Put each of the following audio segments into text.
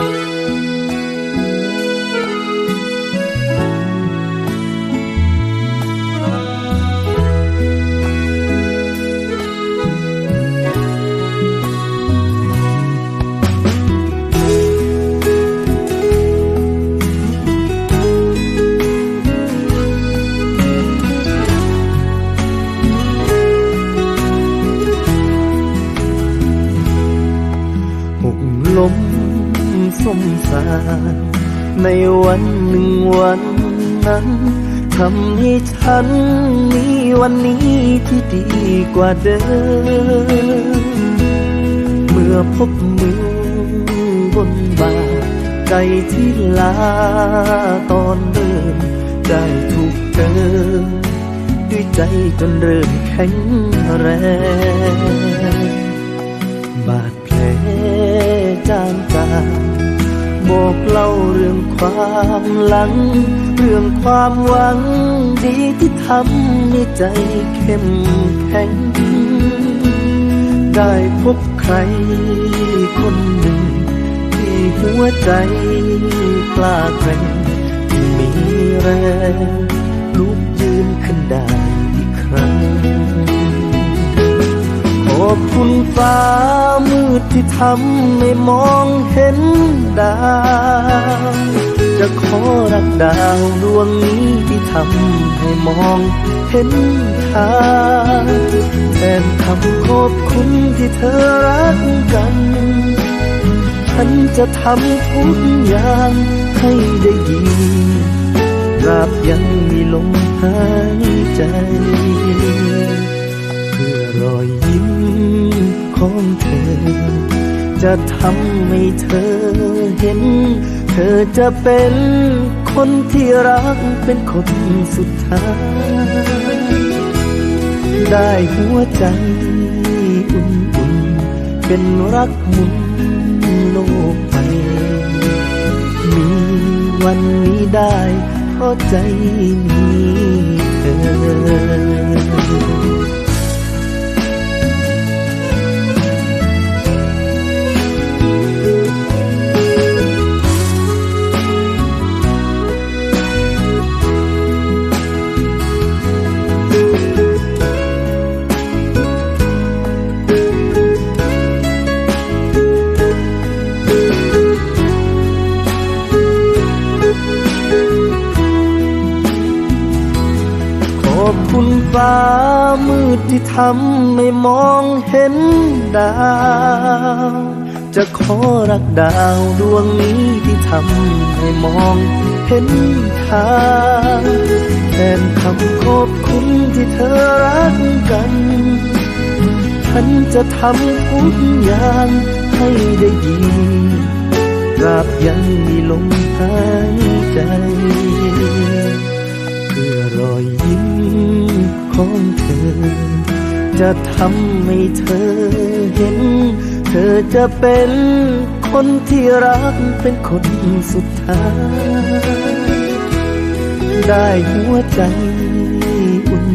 หุ สารในวันหนึ่งวันนั้นทำให้ฉันมีวันนี้ที่ดีกว่าเดิม เมื่อพบมือบนบ่าใจที่ลาตอนเดินได้ถูกเติมด้วยใจจนเริ่มแข็งแรง บาดแผลจางจาง บอกเล่าเรื่องความหลัง เรื่องความหวังดีที่ทำให้ใจเข้มแข็ง ได้พบใครคนหนึ่ง ที่หัวใจกล้าแกร่งมีแรง ฟ้ามืดที่ทำให้มองเห็นดาว จะขอรักดาวดวงนี้ที่ทำให้มองเห็นทางแทนคำขอบคุณที่เธอรักกัน ฉันจะทำทุกอย่างให้ได้ดีตราบยังมีลมหายใจ เพื่อรอยยิ้ม ของเธอ จะทำให้เธอเห็น เธอจะเป็นคนที่รักเป็นคนสุดท้าย ได้หัวใจอุ่นๆ เป็นรักมุนโลกไป มีวันนี้ได้เพราะใจมี ฟ้ามืดที่ทำให้มองเห็นดาว จะขอรักดาวดวงนี้ที่ทำให้มองเห็นทางแทนคำขอบคุณที่เธอรักกัน ฉันจะทำทุกอย่างให้ได้ดีตราบยังมีลมหาย จะทำให้เธอเห็น เธอจะเป็นคนที่รักเป็นคนสุดท้าย ได้หัวใจอุ่น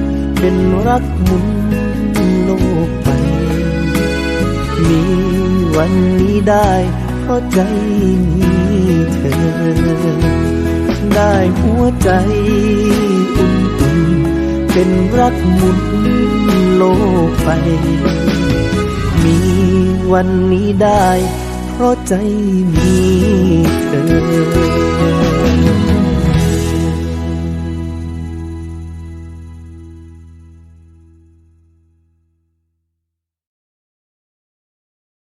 ๆเป็นรักมุนโลกไป มีวันนี้ได้เพราะใจมีเธอ ได้หัวใจอุ่นๆเป็นรักมุน โลกไป มีวันนี้ได้ เพราะใจมีเธอ